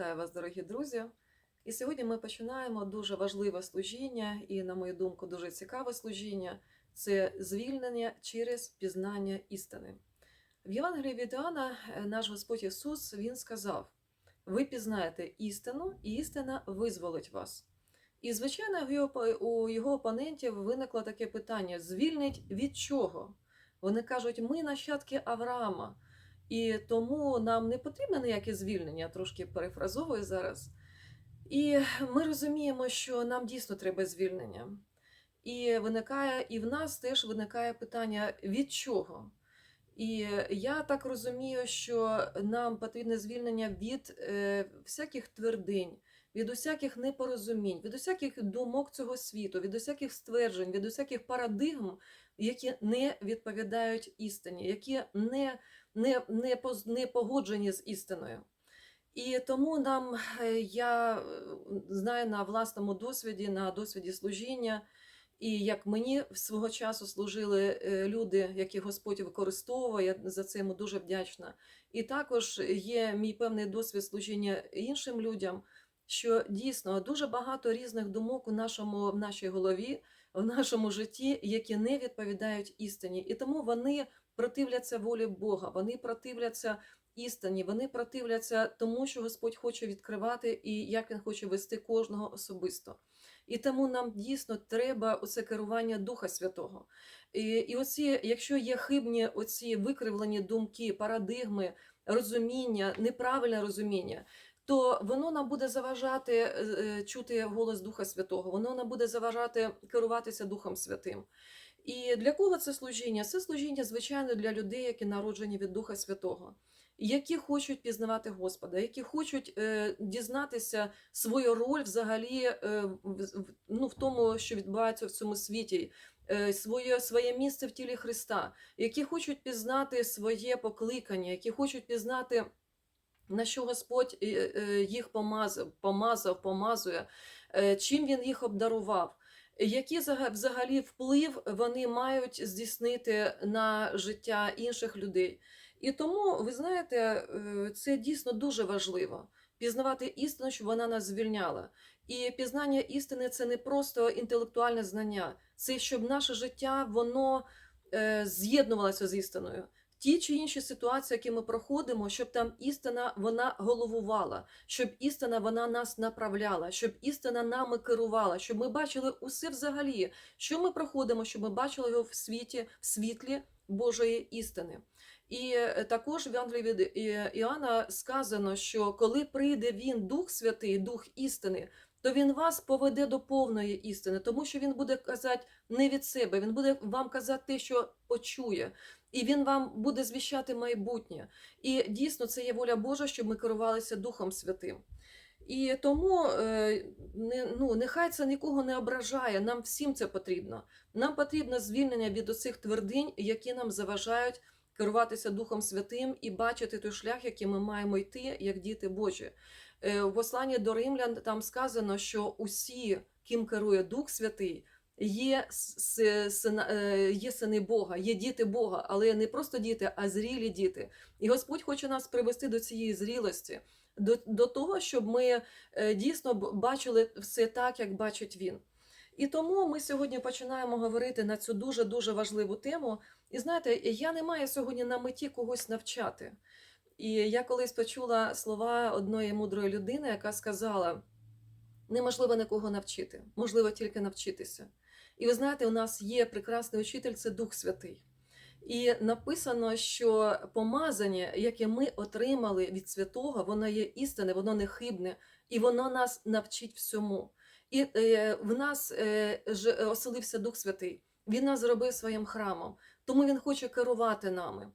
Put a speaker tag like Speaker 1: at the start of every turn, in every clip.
Speaker 1: Вітаю вас, дорогі друзі! І сьогодні ми починаємо дуже важливе служіння, і, на мою думку, дуже цікаве служіння це звільнення через пізнання істини. В Євангелії від Іоанна е, наш Господь Ісус Він сказав: ви пізнаєте істину, і істина визволить вас. І, звичайно, у його опонентів виникло таке питання: звільнить від чого? Вони кажуть, ми нащадки Авраама. І тому нам не потрібно ніяке звільнення, трошки перефразовую зараз. І ми розуміємо, що нам дійсно треба звільнення. І виникає, і в нас теж виникає питання від чого. І я так розумію, що нам потрібне звільнення від е, всяких твердинь, від усяких непорозумінь, від усяких думок цього світу, від усяких стверджень, від усяких парадигм, які не відповідають істині, які не не, не, не погоджені з істиною. І тому нам, е, я е, знаю на власному досвіді, на досвіді служіння, і як мені свого часу служили е, люди, які Господь використовує, я за це йому дуже вдячна. І також є мій певний досвід служіння іншим людям, що дійсно дуже багато різних думок у нашому, в нашій голові, в нашому житті, які не відповідають істині. І тому вони противляться волі Бога, вони противляться істині, вони противляться тому, що Господь хоче відкривати і як Він хоче вести кожного особисто. І тому нам дійсно треба оце керування Духа Святого. І, і оці, якщо є хибні оці викривлені думки, парадигми, розуміння, неправильне розуміння, то воно нам буде заважати е, е, чути голос Духа Святого, воно нам буде заважати керуватися Духом Святим. І для кого це служіння? Це служіння, звичайно, для людей, які народжені від Духа Святого, які хочуть пізнавати Господа, які хочуть е, дізнатися свою роль взагалі е, в, ну, в тому, що відбувається в цьому світі, е, своє, своє місце в тілі Христа, які хочуть пізнати своє покликання, які хочуть пізнати. На що Господь е, е, їх помазав, помазав, помазує, е, чим він їх обдарував, зага- взагалі вплив вони мають здійснити на життя інших людей. І тому, ви знаєте, е, це дійсно дуже важливо пізнавати істину, щоб вона нас звільняла. І пізнання істини це не просто інтелектуальне знання, це щоб наше життя воно е, з'єднувалося з істиною. Ті чи інші ситуації, які ми проходимо, щоб там істина вона головувала, щоб істина вона нас направляла, щоб істина нами керувала, щоб ми бачили усе взагалі, що ми проходимо, щоб ми бачили його в світі, в світлі Божої істини. І е, також в Євангелії від І- Іоанна сказано, що коли прийде він, Дух Святий, Дух істини, то він вас поведе до повної істини, тому що він буде казати не від себе, він буде вам казати те, що почує, і він вам буде звіщати майбутнє. І дійсно це є воля Божа, щоб ми керувалися Духом Святим. І тому е, ну, нехай це нікого не ображає, нам всім це потрібно. Нам потрібно звільнення від оцих твердинь, які нам заважають керуватися Духом Святим і бачити той шлях, який ми маємо йти, як діти Божі. Е, В посланні до римлян там сказано, що усі, ким керує Дух Святий, є, е, є сини Бога, є діти Бога, але не просто діти, а зрілі діти. І Господь хоче нас привести до цієї зрілості, до, до того, щоб ми е, дійсно бачили все так, як бачить він. І тому ми сьогодні починаємо говорити на цю дуже дуже важливу тему. І знаєте, я не маю сьогодні на меті когось навчати. І я колись почула слова одної мудрої людини, яка сказала: неможливо нікого навчити, можливо тільки навчитися. І ви знаєте, у нас є прекрасний учитель, це Дух Святий. І написано, що помазання, яке ми отримали від святого, воно є істинне, воно не хибне, і воно нас навчить всьому. І е, в нас е, ж, оселився Дух Святий. Він нас зробив своїм храмом, тому він хоче керувати нами.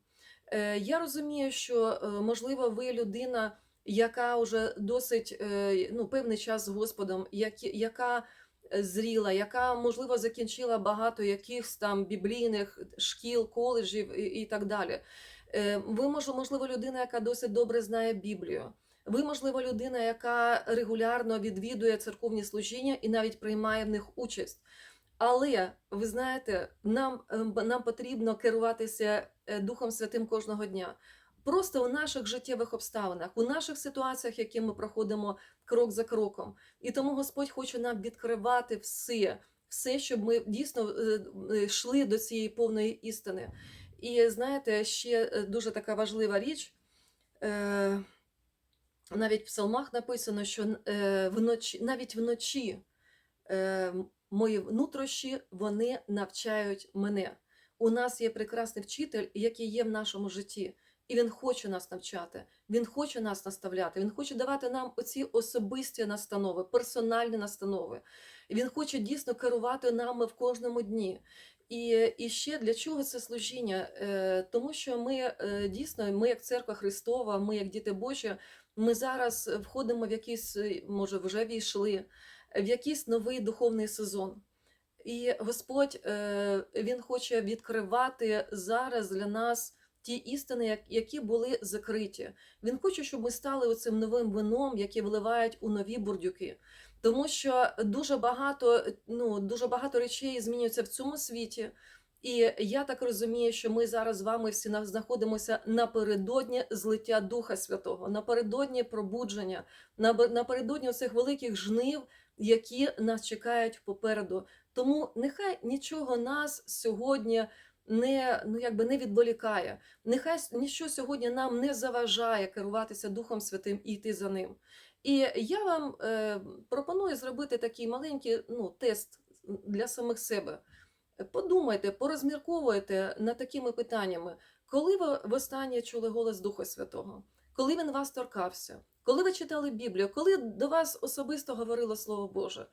Speaker 1: Е, я розумію, що е, можливо ви людина, яка вже досить е, ну, певний час з Господом, яка зріла, яка можливо закінчила багато якихось там біблійних шкіл, коледжів і, так далі. Ви можливо, людина, яка досить добре знає Біблію. Ви, можливо, людина, яка регулярно відвідує церковні служіння і навіть приймає в них участь. Але ви знаєте, нам, е, нам потрібно керуватися е, Духом Святим кожного дня. просто у наших життєвих обставинах, у наших ситуаціях, які ми проходимо крок за кроком. І тому Господь хоче нам відкривати все, все, щоб ми дійсно е, е, йшли до цієї повної істини. І знаєте, ще дуже така важлива річ. Навіть в псалмах написано, що вночі, навіть вночі е, мої внутрішні вони навчають мене. У нас є прекрасний вчитель, який є в нашому житті, і він хоче нас навчати, він хоче нас наставляти, він хоче давати нам оці особисті настанови, персональні настанови. Він хоче дійсно керувати нами в кожному дні. І, і ще для чого це служіння? Е, Тому що ми е, дійсно, ми як церква Христова, ми як діти Божі, ми зараз входимо в якийсь, е, може, вже війшли, в якийсь новий духовний сезон. І Господь е, Він хоче відкривати зараз для нас ті істини, які були закриті. Він хоче, щоб ми стали оцим новим вином, яке вливають у нові бурдюки. Тому що дуже багато, ну, дуже багато речей змінюються в цьому світі. І я так розумію, що ми зараз з вами всі знаходимося напередодні злиття Духа Святого, напередодні пробудження, напередодні цих великих жнив, які нас чекають попереду. Тому нехай нічого нас сьогодні не, ну, якби не відволікає. Нехай ніщо сьогодні нам не заважає керуватися Духом Святим і йти за ним. І я вам е, пропоную зробити такий маленький ну, тест для самих себе. Подумайте, порозмірковуйте над такими питаннями, коли ви востаннє чули голос Духа Святого, коли він вас торкався, коли ви читали Біблію, коли до вас особисто говорило Слово Боже.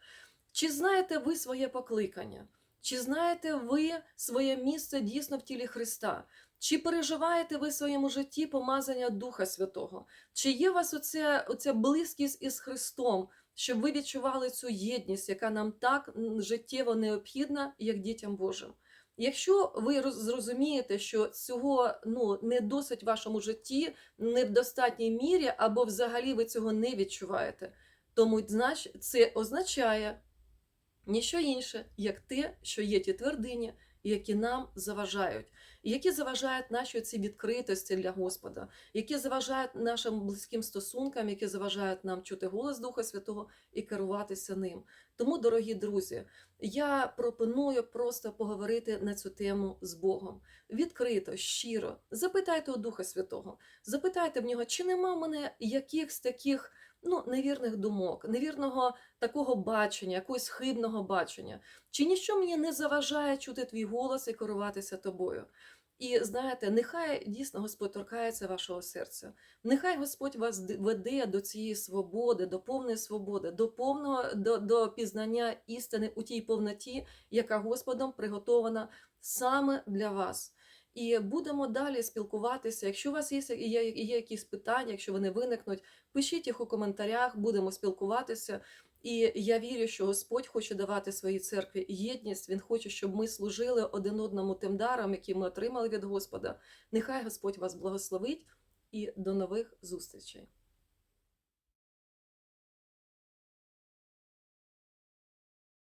Speaker 1: Чи знаєте ви своє покликання? Чи знаєте ви своє місце дійсно в тілі Христа? Чи переживаєте ви в своєму житті помазання Духа Святого? Чи є у вас оця, оця близькість із Христом, щоб ви відчували цю єдність, яка нам так життєво необхідна, як дітям Божим? Якщо ви роз- зрозумієте, що цього ну, не досить в вашому житті, не в достатній мірі, або взагалі ви цього не відчуваєте, тому це означає, ніщо інше, як те, що є ті твердині, які нам заважають, які заважають нашій ці відкритості для Господа, які заважають нашим близьким стосункам, які заважають нам чути голос Духа Святого і керуватися ним. Тому, дорогі друзі, я пропоную просто поговорити на цю тему з Богом. Відкрито, щиро. Запитайте у Духа Святого, запитайте в нього, чи нема в мене якихось таких ну, невірних думок, невірного такого бачення, якогось хибного бачення. Чи ніщо мені не заважає чути твій голос і керуватися тобою? І знаєте, нехай дійсно Господь торкається вашого серця. Нехай Господь вас веде до цієї свободи, до повної свободи, до повного до, до пізнання істини у тій повноті, яка Господом приготована саме для вас. І будемо далі спілкуватися. Якщо у вас є, є, є якісь питання, якщо вони виникнуть, пишіть їх у коментарях, будемо спілкуватися. І я вірю, що Господь хоче давати своїй церкві єдність. Він хоче, щоб ми служили один одному тим даром, які ми отримали від Господа. Нехай Господь вас благословить і до нових зустрічей.